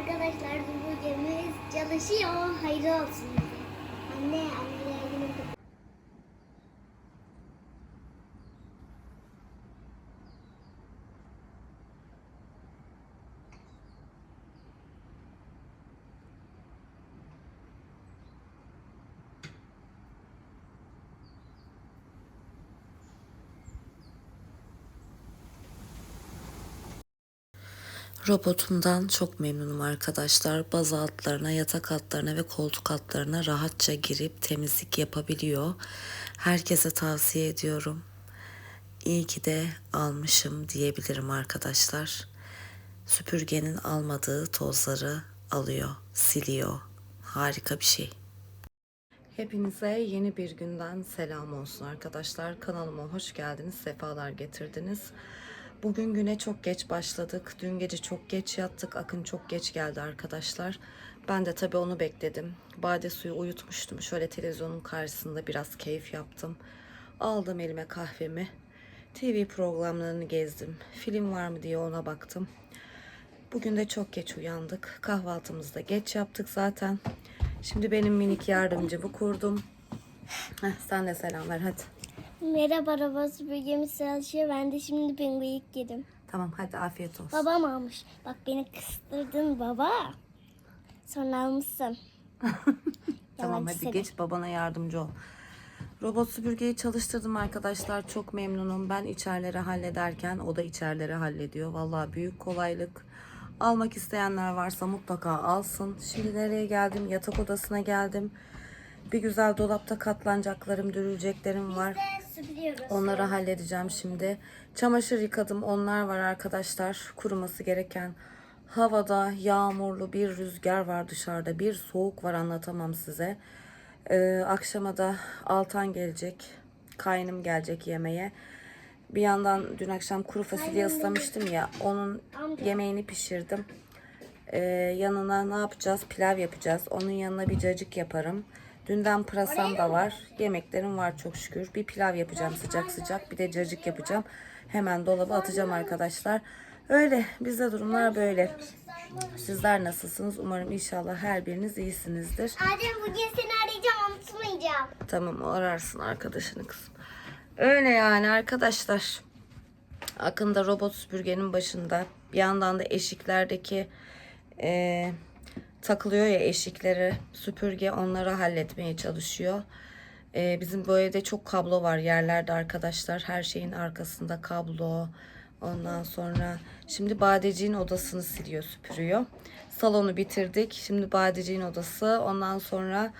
Arkadaşlar bu gemimiz çalışıyor. Hayır olsun. Anne anne. Robotumdan çok memnunum arkadaşlar. Baz altlarına, yatak altlarına ve koltuk altlarına rahatça girip temizlik yapabiliyor. Herkese tavsiye ediyorum. İyi ki de almışım diyebilirim arkadaşlar. Süpürgenin almadığı tozları alıyor, siliyor. Harika bir şey. Hepinize yeni bir günden selam olsun arkadaşlar. Kanalıma hoş geldiniz, sefalar getirdiniz. Bugün güne çok geç başladık. Dün gece çok geç yattık. Akın çok geç geldi arkadaşlar. Ben de tabii onu bekledim. Bade suyu uyutmuştum. Şöyle televizyonun karşısında biraz keyif yaptım. Aldım elime kahvemi. TV programlarını gezdim. Film var mı diye ona baktım. Bugün de çok geç uyandık. Kahvaltımızı da geç yaptık zaten. Şimdi benim minik yardımcımı kurdum. Heh, sen de selam ver hadi. Merhaba araba süpürgemiz çalışıyor. Ben de şimdi penguik yedim. Tamam hadi afiyet olsun. Babam almış. Bak beni kıstırdın baba. Sonra almışsın. Tamam hadi seni. geç babana yardımcı ol. Robot süpürgeyi çalıştırdım arkadaşlar. Çok memnunum. Ben içerileri hallederken o da içerileri hallediyor. Vallahi büyük kolaylık. Almak isteyenler varsa mutlaka alsın. Şimdi nereye geldim? Yatak odasına geldim. Bir güzel dolapta katlanacaklarım, dürüleceklerim var. Süpürüyoruz. Onları halledeceğim şimdi. Çamaşır yıkadım. Onlar var arkadaşlar. Kuruması gereken. Havada yağmurlu bir rüzgar var dışarıda. Bir soğuk var anlatamam size. Ee, akşama da Altan gelecek. Kaynım gelecek yemeğe. Bir yandan dün akşam kuru fasulye ıslamıştım ya. Onun yemeğini pişirdim. Ee, yanına ne yapacağız? Pilav yapacağız. Onun yanına bir cacık yaparım. Dünden pırasam da var. Yemeklerim var çok şükür. Bir pilav yapacağım sıcak sıcak. Bir de cacık yapacağım. Hemen dolaba atacağım arkadaşlar. Öyle. Bizde durumlar böyle. Sizler nasılsınız? Umarım inşallah her biriniz iyisinizdir. Adem bugün seni arayacağım unutmayacağım. Tamam ararsın arkadaşını kızım. Öyle yani arkadaşlar. Akın da robot süpürgenin başında. Bir yandan da eşiklerdeki eee, takılıyor ya eşikleri süpürge onları halletmeye çalışıyor. Eee, bizim bu evde çok kablo var yerlerde arkadaşlar. Her şeyin arkasında kablo. Ondan sonra şimdi Badeciğin odasını siliyor, süpürüyor. Salonu bitirdik. Şimdi Badeciğin odası. Ondan sonra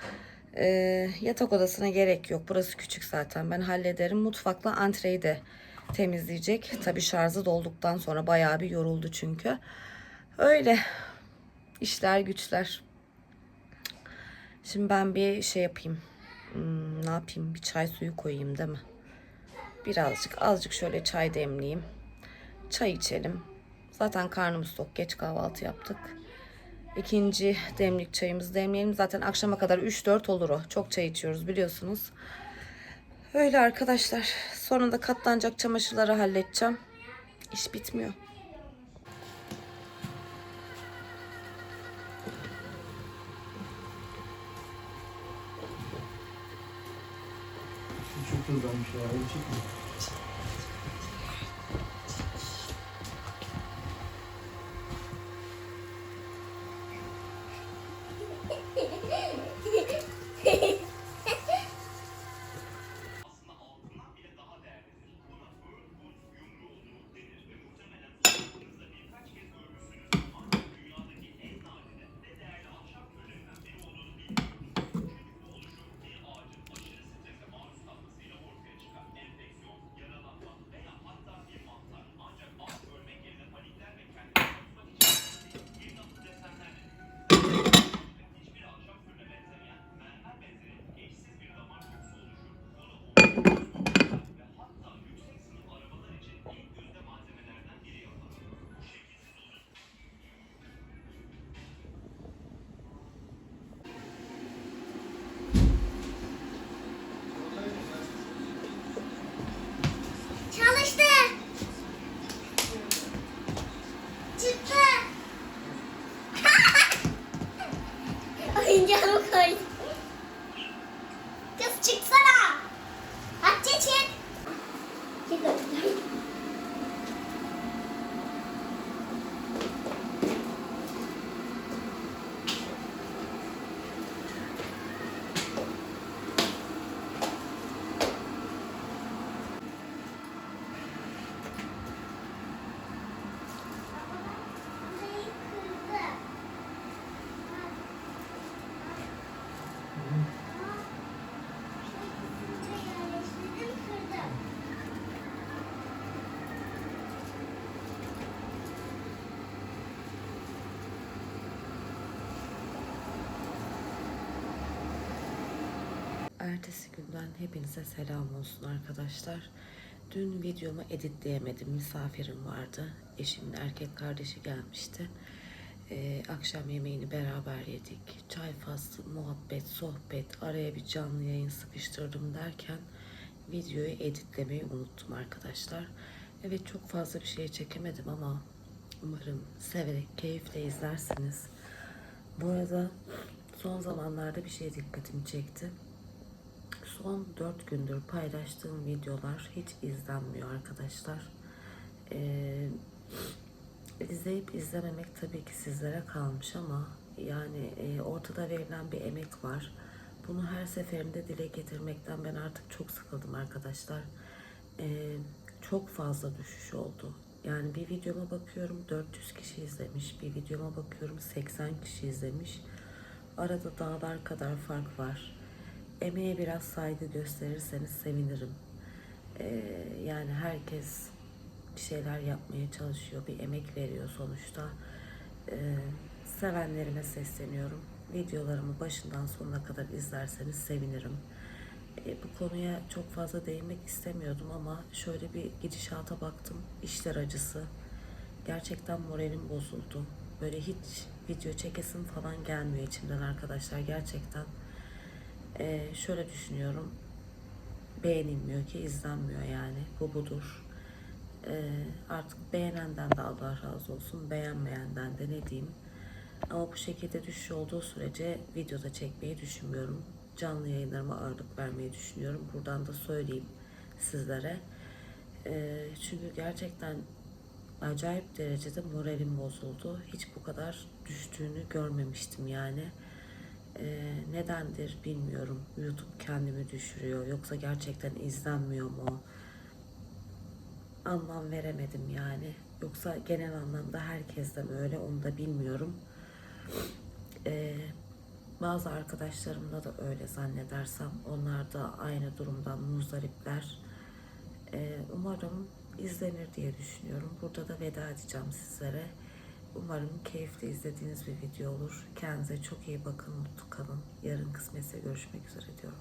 ee, yatak odasına gerek yok. Burası küçük zaten. Ben hallederim. Mutfakla antreyi de temizleyecek. Tabii şarjı dolduktan sonra bayağı bir yoruldu çünkü. Öyle. İşler güçler. Şimdi ben bir şey yapayım. Hmm, ne yapayım? Bir çay suyu koyayım değil mi? Birazcık azıcık şöyle çay demleyeyim. Çay içelim. Zaten karnımız tok. Geç kahvaltı yaptık. İkinci demlik çayımızı demleyelim. Zaten akşama kadar 3-4 olur o. Çok çay içiyoruz biliyorsunuz. Öyle arkadaşlar. Sonra da katlanacak çamaşırları halledeceğim. İş bitmiyor. Çok hızlanmış ya. öyle çekmiyor. Ertesi günden hepinize selam olsun arkadaşlar. Dün videomu editleyemedim. Misafirim vardı. Eşimin erkek kardeşi gelmişti. Ee, akşam yemeğini beraber yedik. Çay faslı, muhabbet, sohbet, araya bir canlı yayın sıkıştırdım derken videoyu editlemeyi unuttum arkadaşlar. Evet çok fazla bir şey çekemedim ama umarım severek, keyifle izlersiniz. Bu arada son zamanlarda bir şey dikkatimi çekti. Son 4 gündür paylaştığım videolar hiç izlenmiyor arkadaşlar. Ee, izleyip izlememek tabii ki sizlere kalmış ama yani e, ortada verilen bir emek var. Bunu her seferinde dile getirmekten ben artık çok sıkıldım arkadaşlar. Ee, çok fazla düşüş oldu. Yani bir videoma bakıyorum 400 kişi izlemiş, bir videoma bakıyorum 80 kişi izlemiş. Arada dağlar kadar fark var. Emeğe biraz saygı gösterirseniz sevinirim. Ee, yani herkes bir şeyler yapmaya çalışıyor, bir emek veriyor sonuçta. Ee, sevenlerime sesleniyorum. Videolarımı başından sonuna kadar izlerseniz sevinirim. Ee, bu konuya çok fazla değinmek istemiyordum ama şöyle bir gidişata baktım. İşler acısı. Gerçekten moralim bozuldu. Böyle hiç video çekesim falan gelmiyor içimden arkadaşlar. Gerçekten ee, şöyle düşünüyorum. Beğenilmiyor ki izlenmiyor yani. Bu budur. Ee, artık beğenenden de Allah razı olsun. Beğenmeyenden de ne diyeyim. Ama bu şekilde düşüş olduğu sürece videoda çekmeyi düşünmüyorum. Canlı yayınlarıma ağırlık vermeyi düşünüyorum. Buradan da söyleyeyim sizlere. Ee, çünkü gerçekten acayip derecede moralim bozuldu. Hiç bu kadar düştüğünü görmemiştim yani. Ee, nedendir bilmiyorum. YouTube kendimi düşürüyor. Yoksa gerçekten izlenmiyor mu? Anlam veremedim yani. Yoksa genel anlamda herkesten öyle onu da bilmiyorum. Ee, bazı arkadaşlarımda da öyle zannedersem. Onlar da aynı durumdan muzdaripler. Ee, umarım izlenir diye düşünüyorum. Burada da veda edeceğim sizlere. Umarım keyifle izlediğiniz bir video olur. Kendinize çok iyi bakın, mutlu kalın. Yarın kısmetse görüşmek üzere diyorum.